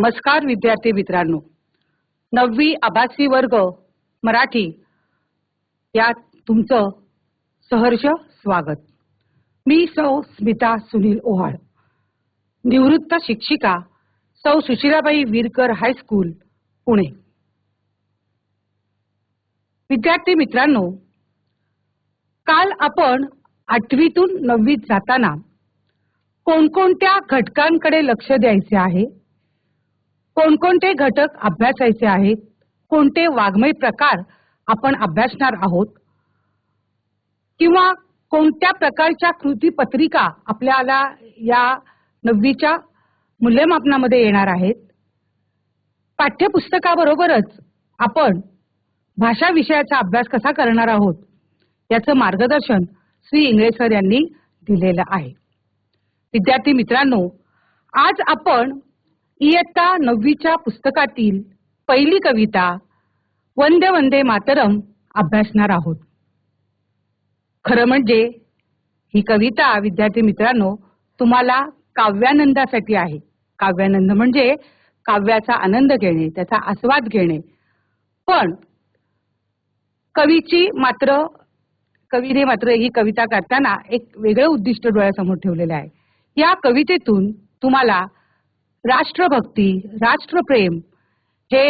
नमस्कार विद्यार्थी मित्रांनो. नववी आभासी वर्ग मराठी. यात तुमचं सहर्ष स्वागत. मी सौ स्मिता सुनील ओहाळ. निवृत्त शिक्षिका सौ सुशिलाबाई वीरकर हायस्कूल पुणे. विद्यार्थी मित्रांनो काल आपण आठवीतून नववीत जाताना कोणकोणत्या घटकांकडे लक्ष द्यायचे आहे? कोणकोणते घटक अभ्यासायचे आहेत? कोणते वाङ्मय प्रकार आपण अभ्यासणार आहोत? किंवा कोणत्या प्रकारच्या कृती पत्रिका आपल्याला या नववीच्या मूल्यमापनामध्ये येणार आहेत? पाठ्यपुस्तकाबरोबरच आपण भाषा विषयाचा अभ्यास कसा करणार आहोत? याचं मार्गदर्शन श्री इंगळे सर यांनी दिलेलं आहे. विद्यार्थी मित्रांनो आज आपण इयत्ता नववीच्या पुस्तकातील पहिली कविता वंदे वंदे मातरम अभ्यासणार आहोत. खरं म्हणजे ही कविता विद्यार्थी मित्रांनो तुम्हाला काव्यानंदासाठी आहे. काव्यानंद म्हणजे काव्याचा आनंद घेणे त्याचा आस्वाद घेणे. पण कवीची मात्र कवीने मात्र ही कविता करताना एक वेगळं उद्दिष्ट डोळ्यासमोर ठेवलेलं आहे. या कवितेतून तुम्हाला राष्ट्रभक्ती राष्ट्रप्रेम हे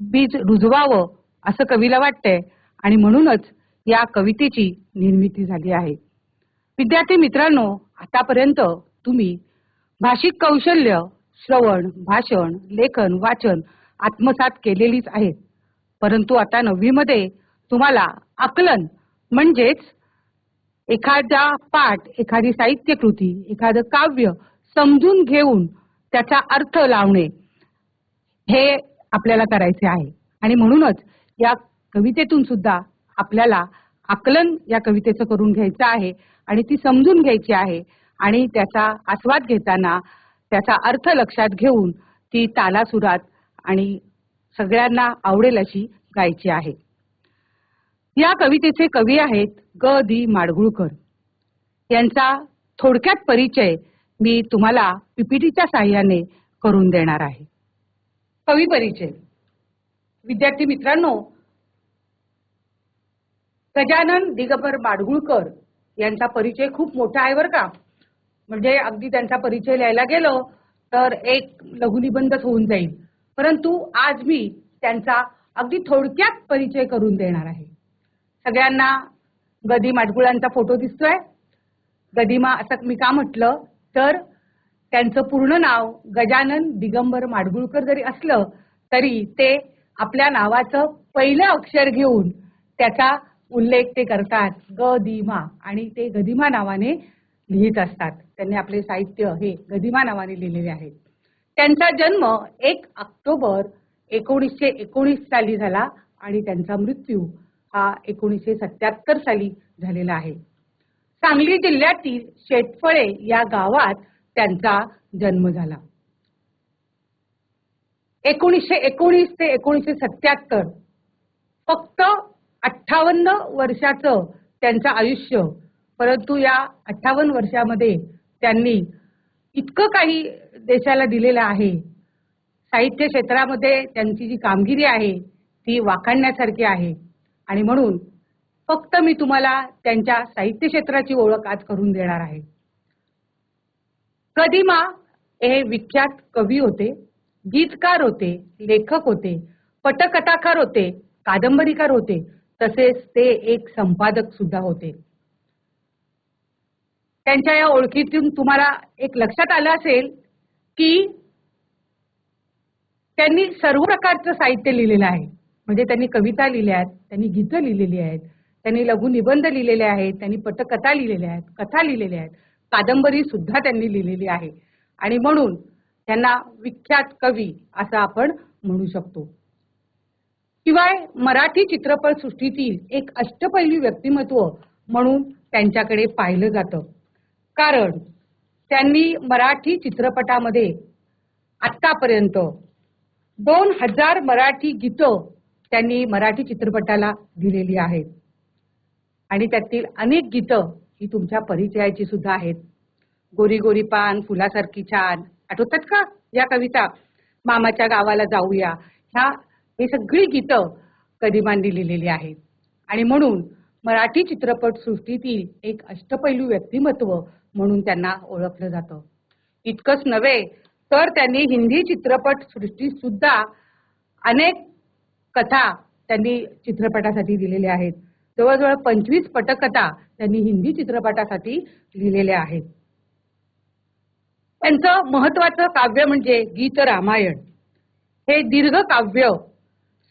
बीज रुजवावं असं कवीला वाटतंय. आणि म्हणूनच या कवितेची निर्मिती झाली आहे. विद्यार्थी मित्रांनो आतापर्यंत तुम्ही भाषिक कौशल्य श्रवण भाषण लेखन वाचन आत्मसात केलेलीच आहेत. परंतु आता नववीमध्ये तुम्हाला आकलन म्हणजेच एखादा पाठ एखादी साहित्यकृती एखादं काव्य समजून घेऊन त्याचा अर्थ लावणे हे आपल्याला करायचे आहे. आणि म्हणूनच या कवितेतून सुद्धा आपल्याला आकलन या कवितेचं करून घ्यायचं आहे आणि ती समजून घ्यायची आहे आणि त्याचा आस्वाद घेताना त्याचा अर्थ लक्षात घेऊन ती तालासुरात आणि सगळ्यांना आवडेल अशी गायची आहे. या कवितेचे कवी आहेत ग. दी. माडगुळकर. यांचा थोडक्यात परिचय मी तुम्हाला पीपीटीच्या साह्याने करून देणार आहे. कवी परिचय. विद्यार्थी मित्रांनो गजानन दिगंबर माडगुळकर यांचा परिचय खूप मोठा आहे बरं का. म्हणजे अगदी त्यांचा परिचय लिहायला गेलो तर एक लघुनिबंधच होऊन जाईल. परंतु आज मी त्यांचा अगदी थोडक्यात परिचय करून देणार आहे. सगळ्यांना गदी माडगुळांचा फोटो दिसतोय. गदिमा असं मी का म्हटलं? तर त्यांचं पूर्ण नाव गजानन दिगंबर माडगुळकर जरी असलं तरी ते आपल्या नावाचं पहिलं अक्षर घेऊन त्याचा उल्लेख ते करतात. गदिमा. आणि ते गदिमा नावाने लिहित असतात. त्यांनी आपले साहित्य हे गदिमा नावाने लिहिलेले आहे. त्यांचा जन्म एक ऑक्टोबर एकोणीसशे एकोणीस साली झाला आणि त्यांचा मृत्यू हा एकोणीसशे सत्याहत्तर साली झालेला आहे. सांगली जिल्ह्यातील शेतफळे या गावात त्यांचा जन्म झाला. एकोणीसशे एकोणीस ते एकोणीसशे सत्याहत्तर फक्त अठ्ठावन्न वर्षाचं त्यांचं आयुष्य परंतु या अठ्ठावन्न वर्षामध्ये त्यांनी इतकं काही देशाला दिलेलं आहे. साहित्य क्षेत्रामध्ये त्यांची जी कामगिरी आहे ती वाखाणण्यासारखी आहे. आणि म्हणून फक्त मी तुम्हाला त्यांच्या साहित्य क्षेत्राची ओळख आज करून देणार आहे. कदिमा हे विख्यात कवी होते गीतकार होते लेखक होते पटकथाकार होते कादंबरीकार होते तसेच ते एक संपादक सुद्धा होते. त्यांच्या या ओळखीतून तुम्हाला एक लक्षात आलं असेल की त्यांनी सर्व प्रकारचं साहित्य लिहिलेलं आहे. म्हणजे त्यांनी कविता लिहिल्या आहेत त्यांनी गीतं लिहिलेली आहेत त्यांनी लघुनिबंध लिहिलेले आहेत त्यांनी पटकथा लिहिलेल्या आहेत कथा लिहिलेल्या आहेत कादंबरी सुद्धा त्यांनी लिहिलेली आहे. आणि म्हणून त्यांना विख्यात कवी असं आपण म्हणू शकतो. शिवाय मराठी चित्रपट सृष्टीतील एक अष्टपैलू व्यक्तिमत्व म्हणून त्यांच्याकडे पाहिलं जातं. कारण त्यांनी मराठी चित्रपटामध्ये आतापर्यंत दोन हजार मराठी गीतं त्यांनी मराठी चित्रपटाला दिलेली आहेत. आणि त्यातील अनेक गीतं ही तुमच्या परिचयाची सुद्धा आहेत. गोरी गोरी पान फुलासारखी छान. आठवतात का या कविता? मामाच्या गावाला जाऊया. ह्या हे सगळी गीतं कदिमांनी लिहिलेली आहेत. आणि म्हणून मराठी चित्रपट सृष्टीतील एक अष्टपैलू व्यक्तिमत्व म्हणून त्यांना ओळखलं जातं. इतकंच नव्हे तर त्यांनी हिंदी चित्रपट सुद्धा अनेक कथा त्यांनी चित्रपटासाठी दिलेल्या आहेत. जवळजवळ पंचवीस पटकथा त्यांनी हिंदी चित्रपटासाठी लिहिलेल्या आहेत. त्यांचं महत्वाचं काव्य म्हणजे गीत रामायण. हे दीर्घ काव्य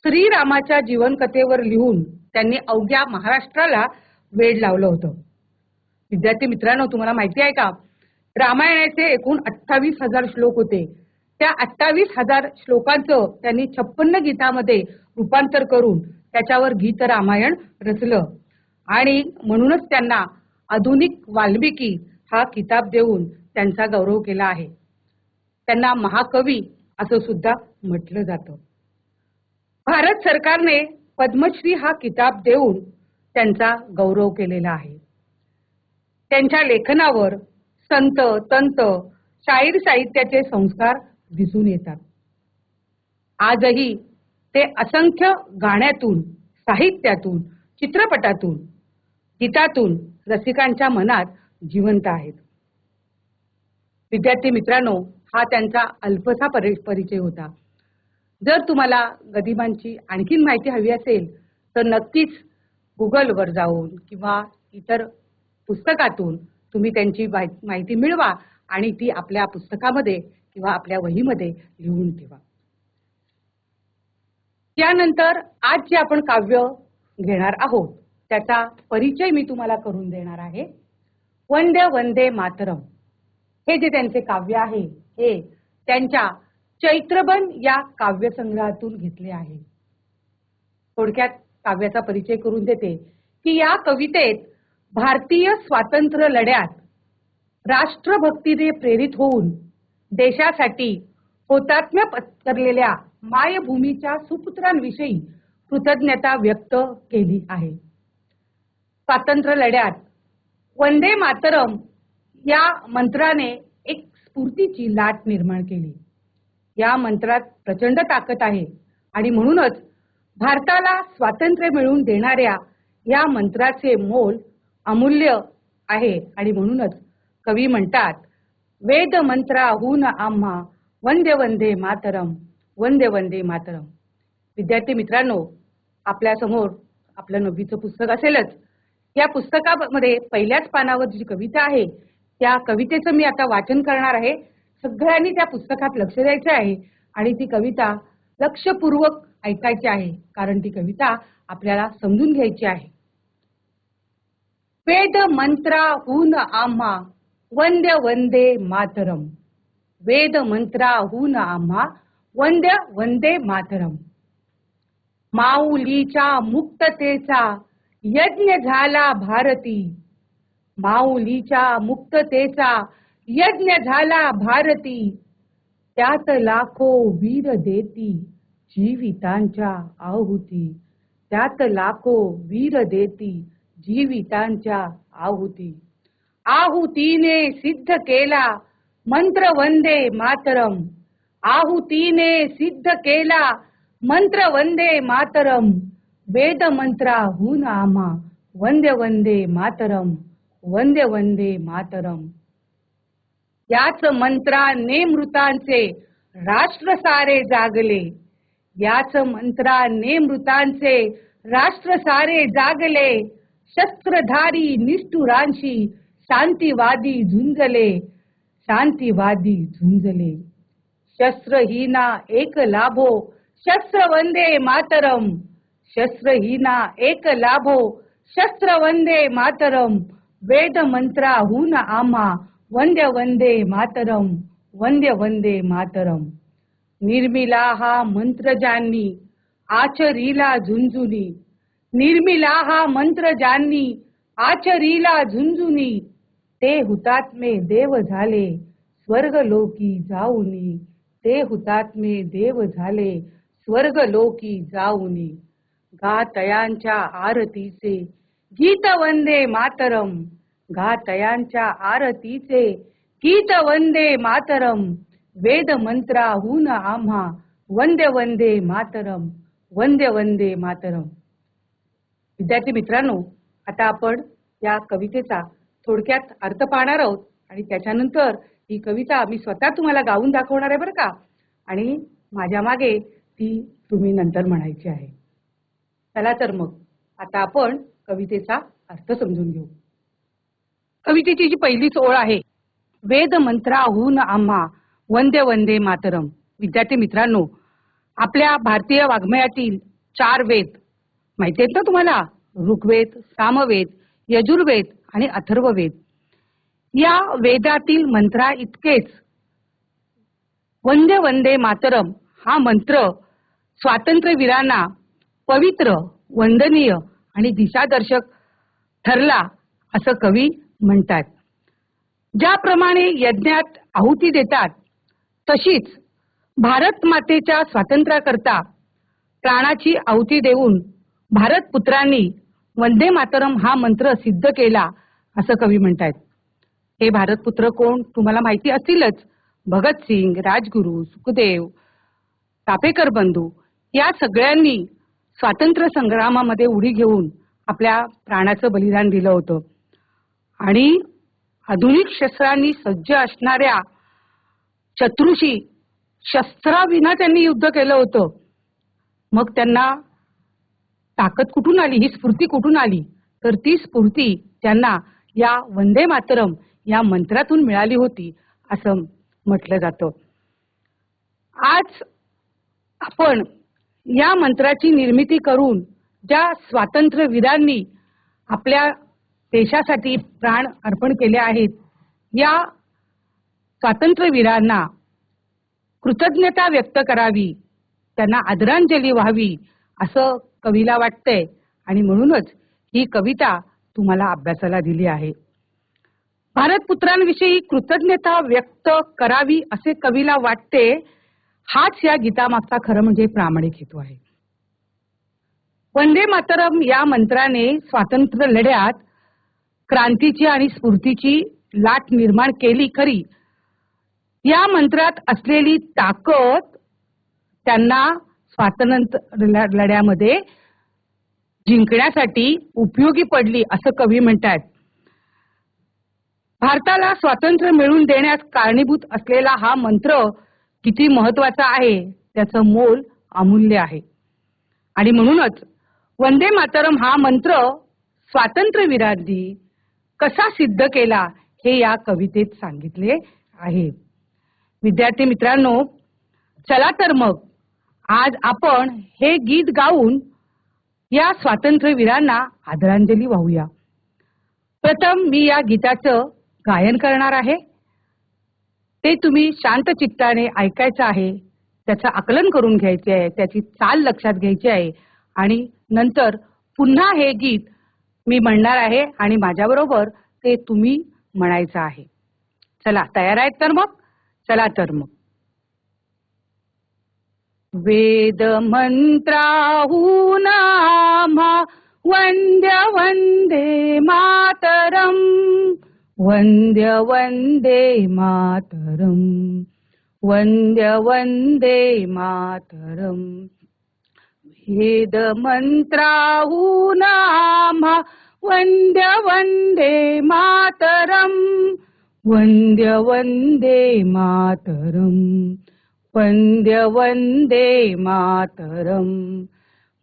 श्रीरामाच्या जीवनकथेवर लिहून त्यांनी अवघ्या महाराष्ट्राला वेड लावलं होतं. विद्यार्थी मित्रांनो तुम्हाला माहिती आहे का? रामायणाचे एकूण अठ्ठावीस हजार श्लोक होते. त्या अठ्ठावीस हजार श्लोकांचं त्यांनी छप्पन्न गीतामध्ये रूपांतर करून त्याच्यावर गीत रामायण रचलं. आणि म्हणूनच त्यांना आधुनिक वाल्मिकी हा किताब देऊन त्यांचा गौरव केला आहे. त्यांना महाकवी असं सुद्धा म्हटलं जातं. भारत सरकारने पद्मश्री हा किताब देऊन त्यांचा गौरव केलेला आहे. त्यांच्या लेखनावर संत तंत शाहीर साहित्याचे संस्कार दिसून येतात. आजही ते असंख्य गाण्यातून साहित्यातून चित्रपटातून गीतातून रसिकांच्या मनात जिवंत आहेत. विद्यार्थी मित्रांनो हा त्यांचा अल्पसा परि- परिचय होता. जर तुम्हाला गदिमांची आणखीन माहिती हवी असेल तर नक्कीच गुगलवर जाऊन किंवा इतर पुस्तकातून तुम्ही त्यांची माहि- माहिती मिळवा आणि ती आपल्या पुस्तकामध्ये किंवा आपल्या वहीमध्ये लिहून ठेवा. त्यानंतर आज जे आपण काव्य घेणार आहोत त्याचा परिचय मी तुम्हाला करून देणार आहे. वंदे वंदे मातरम. हे जे त्यांचे काव्य आहे हे त्यांच्या चैत्रबन या काव्यसंग्रहातून घेतले आहे. थोडक्यात काव्याचा परिचय करून देते की या कवितेत भारतीय स्वातंत्र्य लढ्यात राष्ट्रभक्तीने प्रेरित होऊन देशासाठी हुतात्म्य पत्करलेल्या मायभूमीच्या सुपुत्रांविषयी कृतज्ञता व्यक्त केली आहे. स्वातंत्र्य लढ्यात वंदे मातरम या मंत्राने एक स्फूर्तीची लाट निर्माण केली. या मंत्रात प्रचंड ताकद आहे आणि म्हणूनच भारताला स्वातंत्र्य मिळवून देणाऱ्या या मंत्राचे मोल अमूल्य आहे आणि म्हणूनच कवी म्हणतात वेद मंत्राहून आम्हा वंदे वंदे मातरम वंदे वंदे मातरम. विद्यार्थी मित्रांनो आपल्यासमोर आपलं नववीचं पुस्तक असेलच. या पुस्तकामध्ये पहिल्याच पानावर जी कविता आहे त्या कवितेचं मी आता वाचन करणार आहे. सगळ्यांनी त्या पुस्तकात लक्ष द्यायचं आहे आणि ती कविता लक्षपूर्वक ऐकायची आहे कारण ती कविता आपल्याला समजून घ्यायची आहे. वेद मंत्रा हून आम्हा वंदे वंदे मातरम. वेद मंत्रा हून आम्हा वंद्य वंदे मातरम. माऊलीच्या मुक्ततेचा यज्ञ झाला भारती. माऊलीच्या मुक्ततेचा यज्ञ झाला भारती. त्यात लाखो वीर देती जीवितांच्या आहुती. त्यात लाखो वीर देती जीवितांच्या आहुती. आहुतीने सिद्ध केला मंत्र वंदे मातरम. आहुतीने सिद्ध केला. मंत्र वंदे मातरम. वेद मंत्राहून आमा वंदे वंदे मातरम. वंदे वंदे मातरम. याच मंत्राने मृतांचे राष्ट्र सारे जागले. याच मंत्राने मृतांचे राष्ट्र सारे जागले. शस्त्रधारी निष्ठुरांशी शांतीवादी झुंजले. शांतीवादी झुंजले. शस्त्रहीना एक लाभो शस्त्र वंदे मातरम. शस्त्रहीना एक लाभो शस्त्र वंदे मातरम. वेद मंत्राहून आम्हा वंद्य वंदे मातरम वंद्य वंदे मातरम. निर्मिला हा मंत्र ज्यांनी आचरीला झुंजुनी निर्मिला हा मंत्र ज्यांनी आचरीला झुंजुनी ते हुतात्मे देव झाले स्वर्ग लोकी जाऊनी. ते हुतात्मे देव झाले स्वर्ग लोकी जाऊनी. गातयांच्या आरतीचे गीत वंदे मातरम. गातयांच्या आरतीचे गीत वंदे मातरम. वेद मंत्राहून आम्हा वंदे वंदे मातरम वंदे वंदे मातरम. विद्यार्थी मित्रांनो आता आपण या कवितेचा थोडक्यात अर्थ पाहणार आहोत आणि त्याच्यानंतर ही कविता मी स्वतः तुम्हाला गाऊन दाखवणार आहे बरं का? आणि माझ्या मागे ती तुम्ही नंतर म्हणायची आहे. चला तर मग आता आपण कवितेचा अर्थ समजून घेऊ. कवितेची जी पहिली ओळ आहे वेद मंत्राहून आम्हा वंदे वंदे मातरम. विद्यार्थी मित्रांनो आपल्या भारतीय वाङ्मयातील चार वेद माहिती आहेत ना तुम्हाला? ऋग्वेद सामवेद यजुर्वेद आणि अथर्ववेद. या वेदातील मंत्रा इतकेच. वंदे वंदे मातरम हा मंत्र स्वातंत्र्यवीरांना पवित्र वंदनीय आणि दिशादर्शक ठरला असं कवी म्हणतात. ज्याप्रमाणे यज्ञात आहुती देतात तशीच भारत मातेच्या स्वातंत्र्याकरता प्राणाची आहुती देऊन भारत पुत्रांनी वंदे मातरम हा मंत्र सिद्ध केला असं कवी म्हणतात. हे भारतपुत्र कोण तुम्हाला माहिती असतीलच. भगतसिंग राजगुरू सुखदेव तापेकर बंधू या सगळ्यांनी स्वातंत्र्य संग्रामामध्ये उडी घेऊन आपल्या प्राणाचं बलिदान दिलं होतं. आणि आधुनिक शस्त्रांनी सज्ज असणाऱ्या शत्रूशी शस्त्राविना त्यांनी युद्ध केलं होतं. मग त्यांना ताकद कुठून आली? ही स्फूर्ती कुठून आली? तर ती स्फूर्ती त्यांना या वंदे मातरम या मंत्रातून मिळाली होती असं म्हटलं जातं. आज आपण या मंत्राची निर्मिती करून ज्या स्वातंत्र्यवीरांनी आपल्या देशासाठी प्राण अर्पण केले आहेत या स्वातंत्र्यवीरांना कृतज्ञता व्यक्त करावी त्यांना आदरांजली व्हावी असं कवीला वाटतंय आणि म्हणूनच ही कविता तुम्हाला अभ्यासाला दिली आहे. भारतपुत्रांविषयी कृतज्ञता व्यक्त करावी असे कवीला वाटते हाच या गीतामागचा खरं म्हणजे प्रामाणिक हेतू आहे. वंदे मातरम या मंत्राने स्वातंत्र्य लढ्यात क्रांतीची आणि स्फूर्तीची लाट निर्माण केली खरी. या मंत्रात असलेली ताकद त्यांना स्वातंत्र्य लढ्यामध्ये जिंकण्यासाठी उपयोगी पडली असं कवी म्हणतात. भारताला स्वातंत्र्य मिळवून देण्यास कारणीभूत असलेला हा मंत्र किती महत्त्वाचा आहे त्याचं मोल अमूल्य आहे. आणि म्हणूनच वंदे मातरम हा मंत्र स्वातंत्र्यवीरांनी कसा सिद्ध केला हे या कवितेत सांगितले आहे. विद्यार्थी मित्रांनो चला तर मग आज आपण हे गीत गाऊन या स्वातंत्र्यवीरांना आदरांजली वाहूया. प्रथम मी या गीताचं गायन करणार आहे? ते तुम्ही शांत चित्ताने ऐकायचं आहे. त्याचं आकलन करून घ्यायचे आहे. त्याची चाल लक्षात घ्यायची आहे. आणि नंतर पुन्हा हे गीत मी म्हणणार आहे आणि माझ्याबरोबर ते तुम्ही म्हणायचं आहे. चला तयार आहेत तर मग? चला तर मग. वेद मंत्राहून वंद्य वंदे मातरम. वंद्य वंदे मातरम। वंद्य वंदे मातरम। वेद मंत्राहून वंद्य वंदे मातरम। वंद्य वंदे मातरम। वंद्य वंदे मातरम।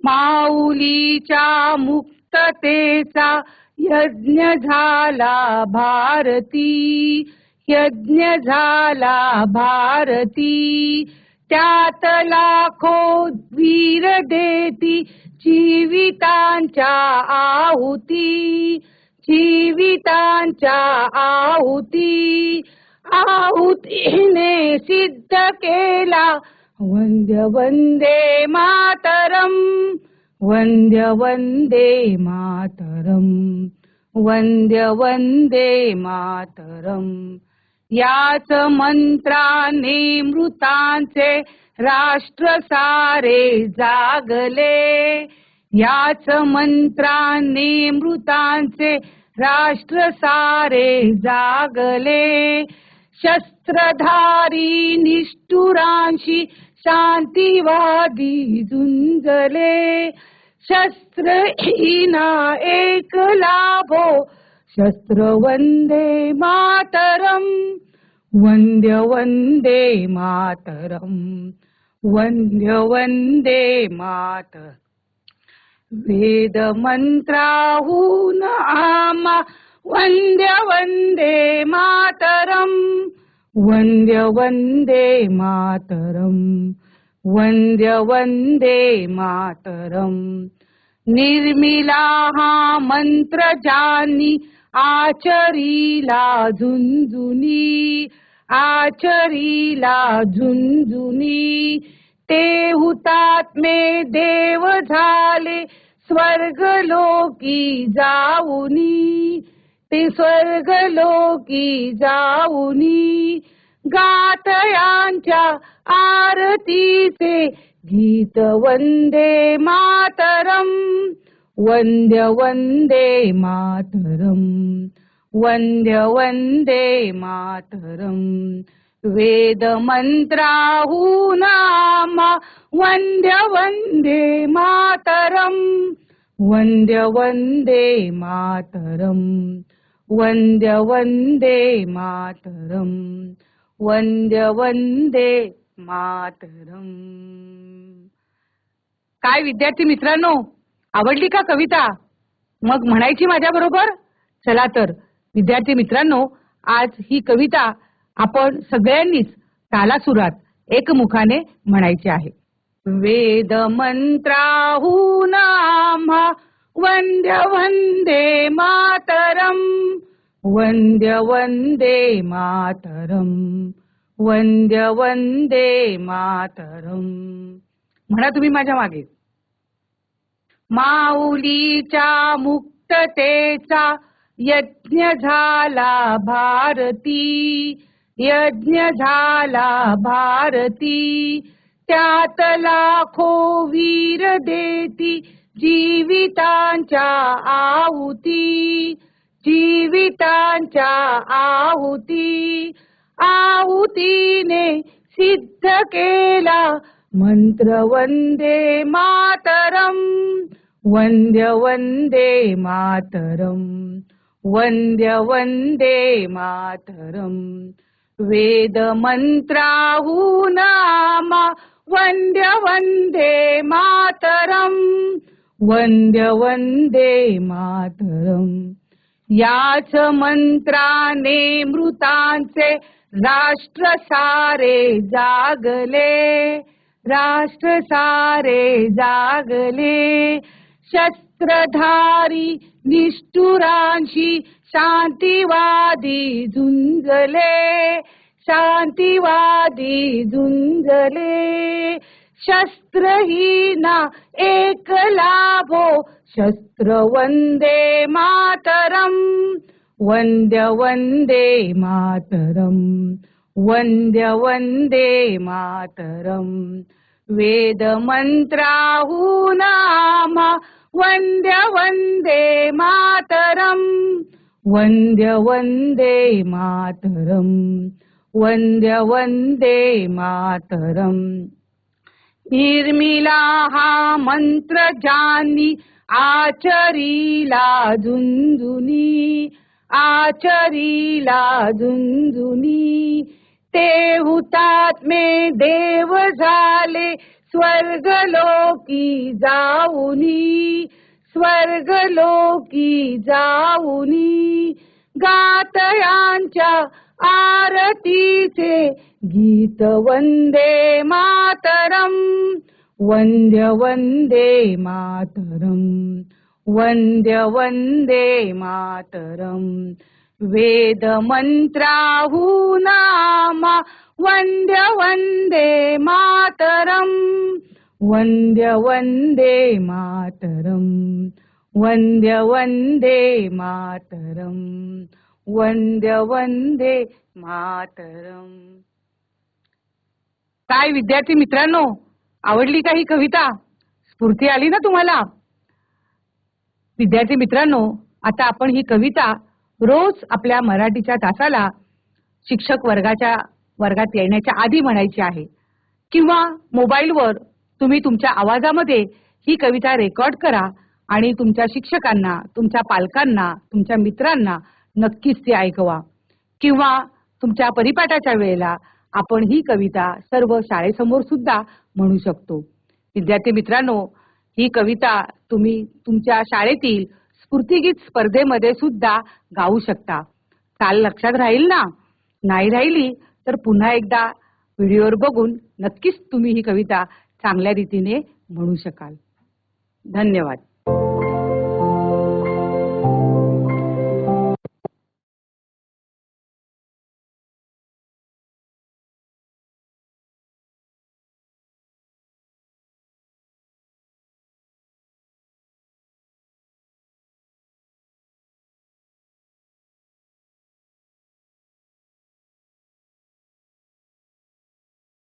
माऊलीच्या मुक्ततेचा यज्ञ झाला भारती. यज्ञ झाला भारती. त्यात लाखो वीर देती जीवितांच्या आहुती. जीवितांच्या आहुती. आहुतीने सिद्ध केला. वंद्य वंदे मातरम. वंद्य वंदे मातरम वंद्य वंदे मातरम. याच मंत्राने मृतांचे राष्ट्र सारे जागले. याच मंत्राने मृतांचे राष्ट्र सारे जागले. शस्त्रधारी निष्ठुरांशी शांतीवादी झुंजले शस्त्रहीना एक लाभो. शस्त्र वंदे मातरम वंद्य वंदे मातरम वंद्य वंदे मातर वेद मंत्राहून आमा वंद्य वंदे मातरम. वंद्य वंदे मातरम वंद्य वंदे मातरम। निर्मिला हा मंत्र जानी आचरीला झुंझुनी आचरीला झुंझुनी। ते हुतात्मे देव झाले स्वर्गलोकी जाऊनी। ते स्वर्गलोकी जाऊनी. गातयांच्या आरतीचे गीत वंदे मातरम वंद्य वंदे मातरम वंद्य वंदे मातरम. वेद मंत्राहून वंद्य वंदे मातरम वंद्य वंदे मातरम. वंद्य वंदे मातरम। वंद्य वंदे मातरम। काय विद्यार्थी मित्रांनो आवडली का कविता? मग म्हणायची माझ्या बरोबर? चला तर. विद्यार्थी मित्रांनो आज ही कविता आपण सगळ्यांनीच तालासुरात एकमुखाने म्हणायची आहे. वेद मंत्राहू वंद्य वंदे मातरम। वंद्य वंदे मातरम। वंद्य वंदे मातरम। म्हणा तुम्ही माझ्या मागे. माऊलीच्या मुक्ततेचा यज्ञ झाला भारती। यज्ञ झाला भारती। त्यात लाखो वीर देती। जीवितांच्या आहुती जीवितांच्या आहुती. आहुतीने सिद्ध केला मंत्र वंदे मातरम वंद्य वंदे मातरम वंद्य वंदे मातरम. वेद मंत्राहून वंद्य वंदे मातरम वंद्य वंदे मातरम। याच मंत्राने मृतांचे राष्ट्र सारे जागले। राष्ट्र सारे जागले। शस्त्रधारी निष्ठुरांशी शांतीवादी झुंजले। शांतीवादी झुंजले। शस्त्रहीना एक लाभो। शस्त्र वंदे मातरम। वंद्य वंदे मातरम। वंद्य वंदे मातरम। वेद मंत्राहून आम्हा वंद्य वंदे मातरम। वंद्य वंदे मातरम। वंद्य वंदे मातरम। निर्मिला हा मंत्र जानी आचरीला झुंझुनी आचरीला झुंझुनी. ते हुतात्मे देव झाले स्वर्गलोकी जाऊनी स्वर्गलोकी जाऊनी. गातयांच्या आरतीचे गीत वंदे मातरम वंद्य वंदे मातरम वंद्य वंदे मातरम। वेद मंत्राहून आमा वंद्य वंदे मातरम वंद्य वंदे मातरम वंद्य वंदे मातरम। वंद्य वंदे मातरम. काय विद्यार्थी मित्रांनो आवडली का ही कविता? स्फूर्ती आली ना तुम्हाला? विद्यार्थी मित्रांनो आता आपण ही कविता रोज आपल्या मराठीच्या तासाला शिक्षक वर्गाच्या वर्गात येण्याच्या आधी म्हणायची आहे. किंवा मोबाईलवर तुम्ही तुमच्या आवाजामध्ये ही कविता रेकॉर्ड करा आणि तुमच्या शिक्षकांना तुमच्या पालकांना तुमच्या मित्रांना नक्कीच ती ऐकवा. किंवा तुमच्या परिपाठाच्या वेळेला आपण ही कविता सर्व शाळेसमोर सुद्धा म्हणू शकतो. विद्यार्थी मित्रांनो ही कविता तुम्ही तुमच्या शाळेतील स्फूर्तिगीत स्पर्धेमध्ये सुद्धा गाऊ शकता. काल लक्षात राहील ना? नाही राहिली तर पुन्हा एकदा व्हिडिओवर बघून नक्कीच तुम्ही ही कविता चांगल्या रीतीने म्हणू शकाल. धन्यवाद.